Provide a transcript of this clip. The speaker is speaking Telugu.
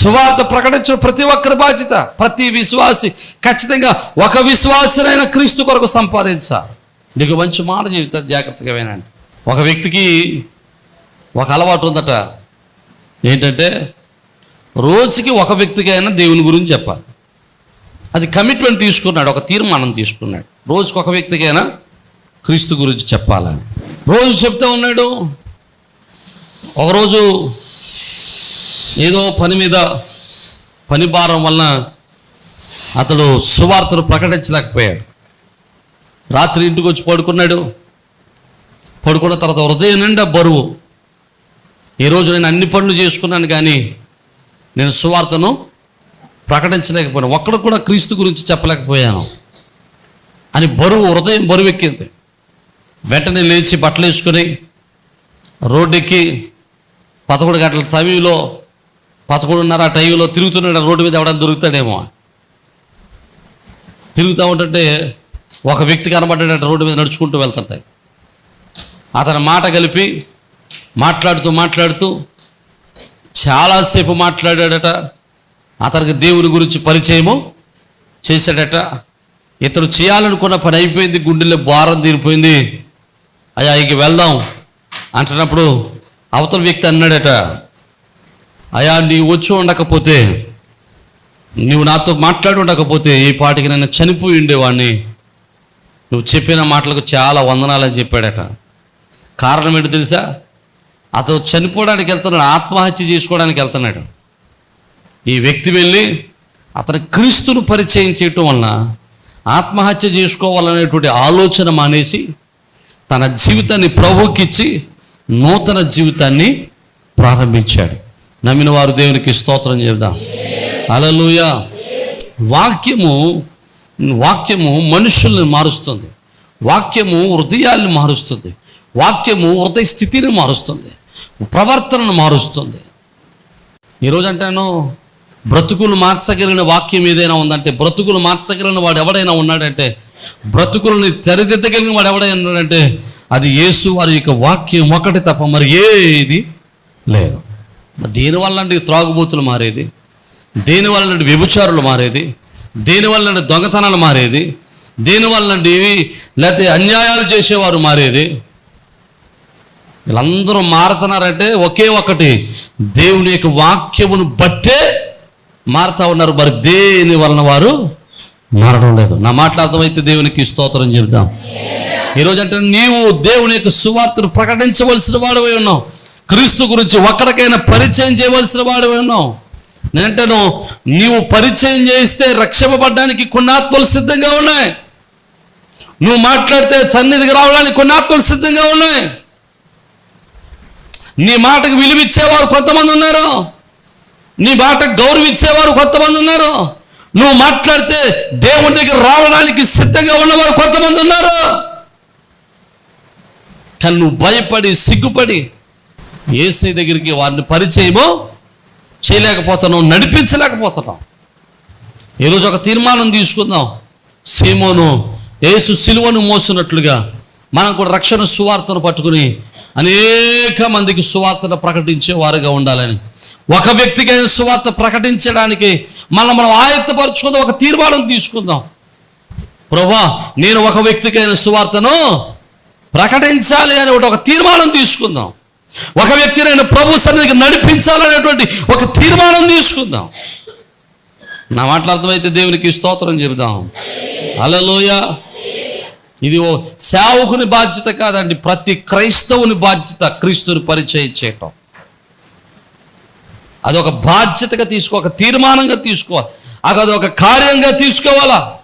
సువార్త ప్రకటించడం ప్రతి ఒక్కరి బాధ్యత ప్రతి విశ్వాసి ఖచ్చితంగా ఒక విశ్వాసనైన క్రీస్తు కొరకు సంపాదించాలి. నీకు మంచి మాట జీవితం జాగ్రత్తగా వినండి. ఒక వ్యక్తికి ఒక అలవాటు ఉందట. ఏంటంటే రోజుకి ఒక వ్యక్తికైనా దేవుని గురించి చెప్పాలి. అది కమిట్మెంట్ తీసుకున్నాడు ఒక తీర్మానం తీసుకున్నాడు. రోజుకి ఒక వ్యక్తికైనా క్రీస్తు గురించి చెప్పాలని. రోజు చెప్తా ఉన్నాడు ఒకరోజు ఏదో పని మీద పని భారం వలన అతడు సువార్తను ప్రకటించలేకపోయాడు. రాత్రి ఇంటికి వచ్చి పడుకున్నాడు. పడుకున్న తర్వాత హృదయం నిండా బరువు. ఈరోజు నేను అన్ని పనులు చేసుకున్నాను కానీ నేను సువార్తను ప్రకటించలేకపోయాను. ఒక్కడు కూడా క్రీస్తు గురించి చెప్పలేకపోయాను. అని బరువు హృదయం బరువు ఎక్కింది వెంటనే లేచి బట్టలు వేసుకొని రోడ్డెక్కి పదకొండు గంటల సమయంలో పదకొండున్నర ఆ టైంలో తిరుగుతున్నాడు రోడ్డు మీద ఎవడన్నా దొరుకుతాడేమో. తిరుగుతూ ఉంటుంటే ఒక వ్యక్తి కనబడ్డాడు రోడ్డు మీద నడుచుకుంటూ వెళ్తుంటాయి అతని మాట కలిపి మాట్లాడుతూ మాట్లాడుతూ చాలాసేపు మాట్లాడాడట. అతనికి దేవుని గురించి పరిచయము చేశాడట. ఇతను చేయాలనుకున్న పని అయిపోయింది గుండెలో భారం తీరిపోయింది. అయ్యా ఇంక వెళ్దాం అంటున్నప్పుడు అవతల వ్యక్తి అన్నాడట అయా నీవు వచ్చి ఉండకపోతే నువ్వు నాతో మాట్లాడి ఉండకపోతే ఈ పాటికి నన్ను చనిపోయి ఉండేవాడిని. నువ్వు చెప్పిన మాటలకు చాలా వందనాలని చెప్పాడట. కారణం ఏంటో తెలుసా? అతను చనిపోవడానికి వెళ్తున్నాడు ఆత్మహత్య చేసుకోవడానికి వెళ్తున్నాడు. ఈ వ్యక్తి వెళ్ళి అతని క్రీస్తును పరిచయం చేయటం వలన ఆత్మహత్య చేసుకోవాలనేటువంటి ఆలోచన మానేసి తన జీవితాన్ని ప్రభుకిచ్చి నూతన జీవితాన్ని ప్రారంభించాడు. నమ్మిన వారు దేవునికి స్తోత్రం చెబుదాం. అలలుయ వాక్యము వాక్యము మనుషుల్ని మారుస్తుంది. వాక్యము హృదయాల్ని మారుస్తుంది. వాక్యము హృదయ స్థితిని మారుస్తుంది. ప్రవర్తనను మారుస్తుంది. ఈరోజు అంటాను బ్రతుకులు మార్చగలిగిన వాక్యం ఏదైనా ఉందంటే బ్రతుకులు మార్చగలిగిన వాడు ఎవడైనా ఉన్నాడంటే బ్రతుకులని తెరదిద్దగలిగిన వాడు ఎవడైనా ఉన్నాడంటే అది యేసు వారి యొక్క వాక్యం ఒకటి తప్ప మరి ఏది లేదు. దేనివల్ల అంటే త్రాగుబోతులు మారేది? దేనివల్ల అంటే వ్యభిచారులు మారేది? దేనివల్ల దొంగతనాలు మారేది? దేనివల్ల అంటే లేకపోతే అన్యాయాలు చేసేవారు మారేది? వీళ్ళందరూ మారుతున్నారంటే ఒకే ఒకటి దేవుని యొక్క వాక్యమును బట్టే మారుతా ఉన్నారు. మరి దేని వలన వారు మారడం లేదు? నా మాట్లాడతామైతే దేవునికి స్తోత్రం చెబుదాం. ఈరోజు అంటే నీవు దేవుని యొక్క సువార్తను ప్రకటించవలసిన వాడు ఉన్నావు. క్రీస్తు గురించి ఒక్కడికైనా పరిచయం చేయవలసిన వాడు ఉన్నావు. నేనంటాను నీవు పరిచయం చేయిస్తే రక్షింపబడ్డానికి కొన్ని ఆత్మలు సిద్ధంగా ఉన్నాయి. నువ్వు మాట్లాడితే సన్నిధికి రావడానికి కొన్ని ఆత్మలు సిద్ధంగా ఉన్నాయి. నీ మాటకు విలువిచ్చేవారు కొంతమంది ఉన్నారు. నీ మాటకు గౌరవించేవారు కొంతమంది ఉన్నారు. నువ్వు మాట్లాడితే దేవుడి దగ్గర రావడానికి సిద్ధంగా ఉన్నవారు కొంతమంది ఉన్నారు. కానీ నువ్వు భయపడి సిగ్గుపడి ఏసై దగ్గరికి వారిని పరిచయము చేయలేకపోతున్నాం నడిపించలేకపోతున్నాం. ఈరోజు ఒక తీర్మానం తీసుకుందాం. సీమోను యేసు సిలువను మోసినట్లుగా మనం కూడా రక్షణ సువార్తను పట్టుకుని అనేక మందికి సువార్తను ప్రకటించే వారుగా ఉండాలని ఒక వ్యక్తికి అయిన సువార్త ప్రకటించడానికి మనం మనం ఆయత్తపరుచుకుందాం ఒక తీర్మానం తీసుకుందాం. ప్రభా నేను ఒక వ్యక్తికైన సువార్తను ప్రకటించాలి అని ఒకటి ఒక తీర్మానం తీసుకుందాం. ఒక వ్యక్తిని ఆయన ప్రభు సన్నిధికి నడిపించాలనేటువంటి ఒక తీర్మానం తీసుకుందాం. నా మాటలు అర్థమైతే దేవునికి స్తోత్రం చెబుదాం. అలలోయ ఇది ఓ సేవకుని బాధ్యత కాదండి ప్రతి క్రైస్తవుని బాధ్యత క్రీస్తుని పరిచయం చేయటం. అది ఒక బాధ్యతగా తీసుకో ఒక తీర్మానంగా తీసుకోవాలి అది ఒక కార్యంగా తీసుకోవాలా?